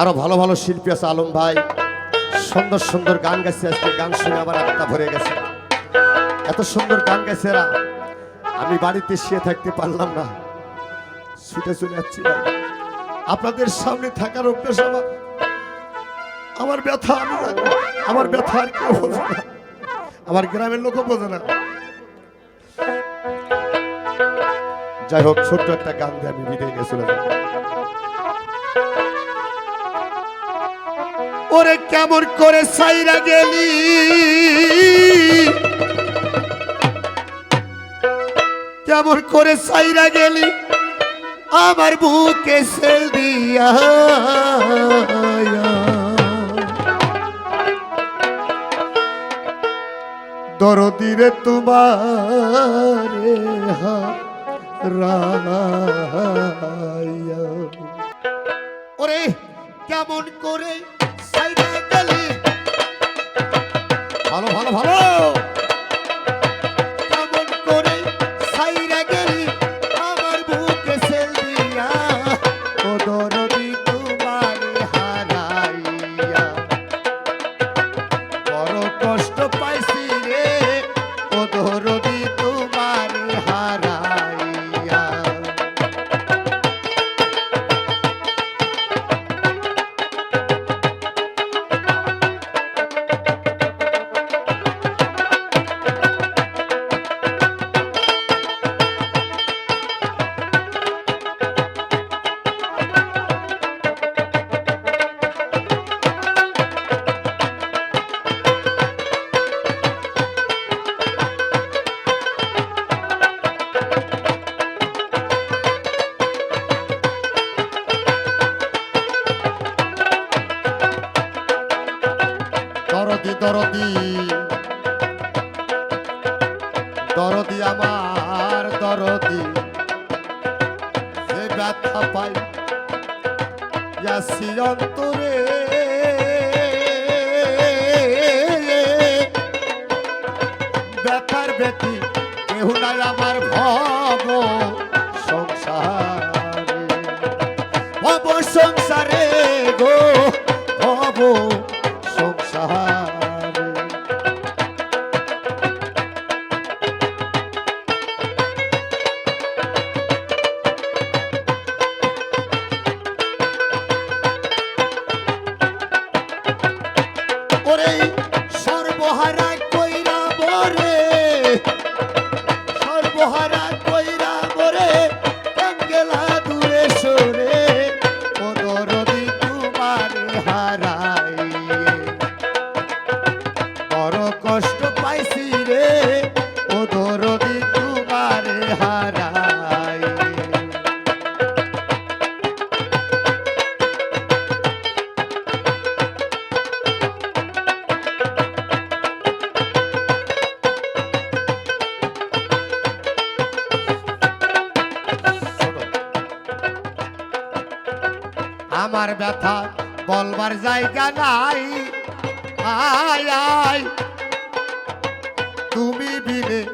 আরও ভালো ভালো শিল্পী আছে আলম ভাই। সুন্দর সুন্দর গান গাইছে আজকে, গান শুনে আমার আত্মা ভরে গেছে। এত সুন্দর গান গাইছে এরা। আমি বাড়িতে শুয়ে থাকতে পারলাম না। ছুটে চলে যাচ্ছি আপনাদের সামনে থাকার অভ্যাস আমার। আমার ব্যথা আমি আমার ব্যথা আর কেউ বোঝে না। আমার গ্রামের লোকও বোঝে না। যাই হোক, ছোট্ট একটা গান দিয়ে আমি বিদায় যাব। ওরে কেমন করে সাইরা গেলি? কেমন করে সাইরা গেলি? আমার বুকে সেল দিয়া। দরদিরে তোমার ওরে কেমন করে ভালো ভালো ভালো। দরদি দরদি। দরদি আমার দরদি। যে ব্যথা পাই ইয়াসি অন্তরে। ব্যথার ব্যথি আমার ব্যথা বলবার জায়গা নাই। আয় আয়। তুমি বিনে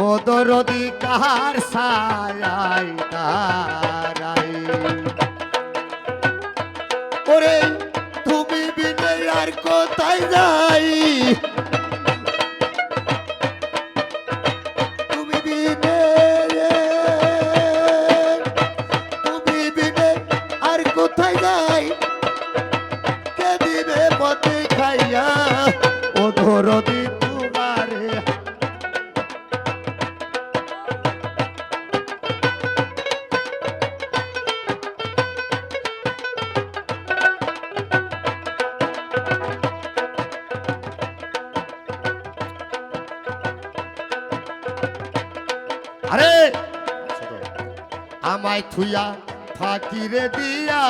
ও দরদি কাহার সায় আরে! আমায় থুইয়া ফাকিরে দিয়া।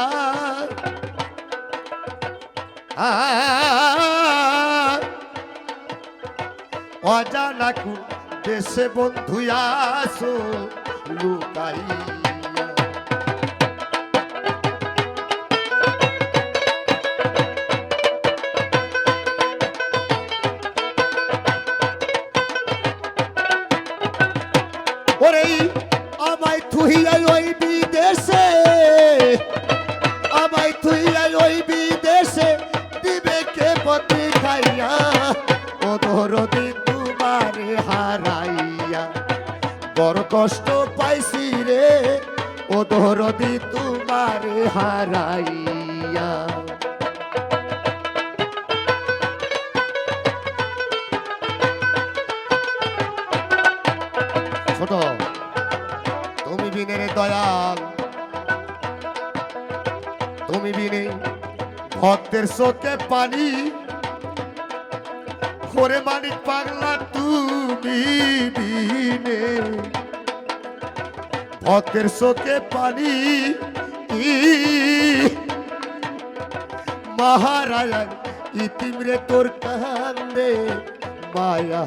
অজানা কু দেশে বন্ধু আসো ওই বিদেশে, আমায় তুই ওই বিদেশে দিবে কে পতি খাইয়া? ও তোর দিন তোমারে হারাইয়া। বড় কষ্ট পাইছি রে, ও তোর দিন তোমারে হারাইয়া। দয়াল। তুমি বিনে ভক্তের চোখে পানি। করে মানিক পাগলা, তুমি বিনে ভক্তের চোখে পানি। মহারাজা ইতিমরে তোর কান্দে, মায়া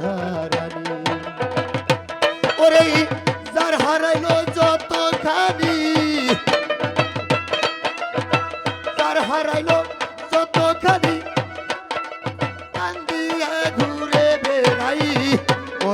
রানী। ওরে যার হারাইলো যত খানি যার হারাইলো যত খানি কান্দিয়া ঘুরে বেড়াই ও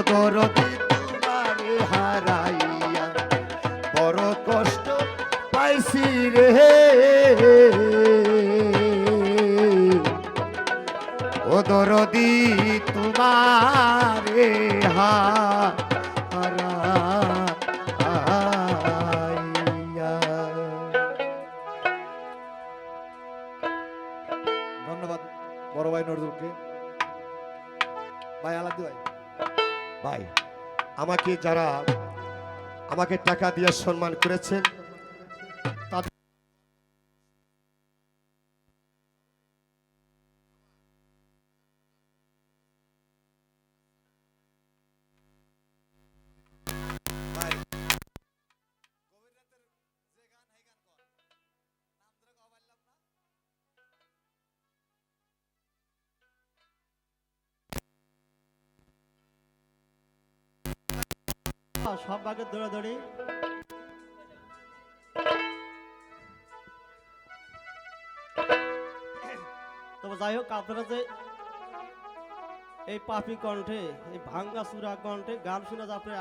বড় ভাই নজরুলকে। ভাই আলাদি ভাই। ভাই আমাকে যারা আমাকে টাকা দিয়ে সম্মান করেছেন সব ভাগের দৌড়াদৌড়ি। তবে যাই হোক, আপনারা যে এই পাপি কণ্ঠে, এই ভাঙ্গা সুরা কণ্ঠে গান শুনে যে আপনার